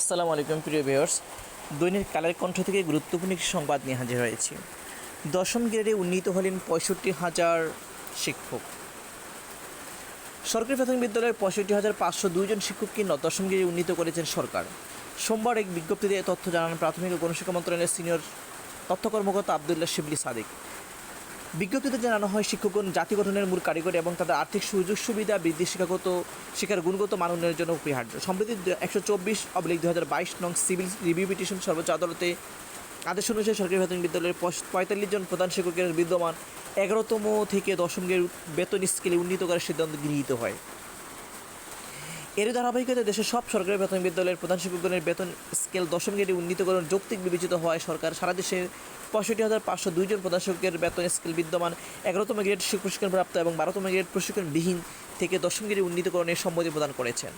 আসসালামু আলাইকুম, প্রিয় ভিউয়ার্স। দৈনিক কালের কণ্ঠ থেকে গুরুত্বপূর্ণ একটি সংবাদ নিয়ে হাজির হয়েছি। দশম গ্রেডে উন্নীত হলেন পঁয়ষট্টি হাজার শিক্ষক। সরকারি প্রাথমিক বিদ্যালয়ের পঁয়ষট্টি হাজার পাঁচশো দুইজন শিক্ষককে দশম গ্রেডে উন্নীত করেছেন সরকার। সোমবার এক বিজ্ঞপ্তিতে তথ্য জানান প্রাথমিক ও গণশিক্ষা মন্ত্রণালয়ের সিনিয়র তথ্য কর্মকর্তা আবদুল্লাহ শিবলি সাদিক। বিজ্ঞপ্তিতে জানানো হয়, শিক্ষকগণ জাতি গঠনের মূল কারিগর এবং তাদের আর্থিক সুযোগ সুবিধা, বৃদ্ধি, শিক্ষাগত শিক্ষার গুণগত মান উন্নয়নের জন্য অপরিহার্য সম্প্রতি একশো চব্বিশ অবলিক দু হাজার বাইশ নং সিভিল রিভিউ পিটিশন সর্বোচ্চ আদালতে আদেশ অনুযায়ী সরকারি প্রাথমিক বিদ্যালয়ের পঁয়তাল্লিশ জন প্রধান শিক্ষকের বিদ্যমান এগারোতম থেকে দশমের বেতন স্কেলে উন্নীত করার সিদ্ধান্ত গৃহীত হয়। এর ধারাবাহিকতায় দেশের সব সরকারি প্রাথমিক বিদ্যালয়ের প্রধান শিক্ষকগণের বেতন স্কেল দশম উন্নীতকরণ যৌক্তিক বিবেচিত হওয়ায় সরকার সারা দেশে পঁয়ষট্টি হাজার পাঁচশো দুইজন প্রধান শিক্ষকের বেতন স্কেল বিদ্যমান, এগারোতম গ্রেড শিক্ষক প্রশিক্ষণ প্রাপ্ত এবং বারোতম গ্রেড প্রশিক্ষণবিহীন থেকে দশম গ্রেডে উন্নীতকরণের সম্মতি প্রদান করেছেন।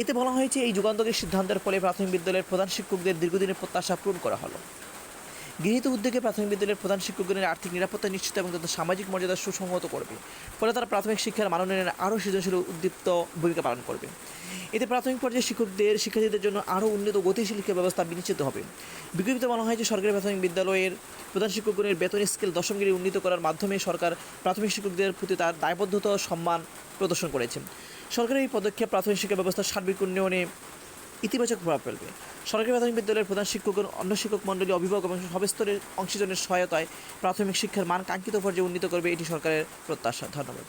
এতে বলা হয়েছে, এই যুগান্তকের সিদ্ধান্তের ফলে প্রাথমিক বিদ্যালয়ের প্রধান শিক্ষকদের দীর্ঘদিনের প্রত্যাশা পূরণ করা হলো। গৃহীত উদ্যোগে প্রাথমিক বিদ্যালয়ের প্রধান শিক্ষকগণের আর্থিক নিরাপত্তা নিশ্চিত এবং তাদের সামাজিক মর্যাদা সুসংহত করবে। ফলে তারা প্রাথমিক শিক্ষার মান উন্নয়নে আরও সৃজনশীল উদ্দীপ্ত ভূমিকা পালন করবে। এতে প্রাথমিক পর্যায়ে শিক্ষকদের, শিক্ষার্থীদের জন্য আরও উন্নত গতিশীল শিক্ষা ব্যবস্থা বিনিশ্চিত হবে। বিজ্ঞপ্তিতে বলা হয় যে, সরকারি প্রাথমিক বিদ্যালয়ের প্রধান শিক্ষকগণের বেতন স্কেল দশমগিরি উন্নীত করার মাধ্যমে সরকার প্রাথমিক শিক্ষকদের প্রতি তার দায়বদ্ধতা সম্মান প্রদর্শন করেছে। সরকারের এই পদক্ষেপ প্রাথমিক শিক্ষা ব্যবস্থার সার্বিক উন্নয়নে ইতিবাচক প্রভাব ফেলবে। সরকারি প্রাথমিক বিদ্যালয়ের প্রধান শিক্ষকগণ অন্য শিক্ষক মণ্ডলী, অভিভাবক এবং সবস্তরের অংশীজনের সহায়তায় প্রাথমিক শিক্ষার মান কাঙ্ক্ষিত পর্যায়ে উন্নীত করবে এটি সরকারের প্রত্যাশা। ধন্যবাদ।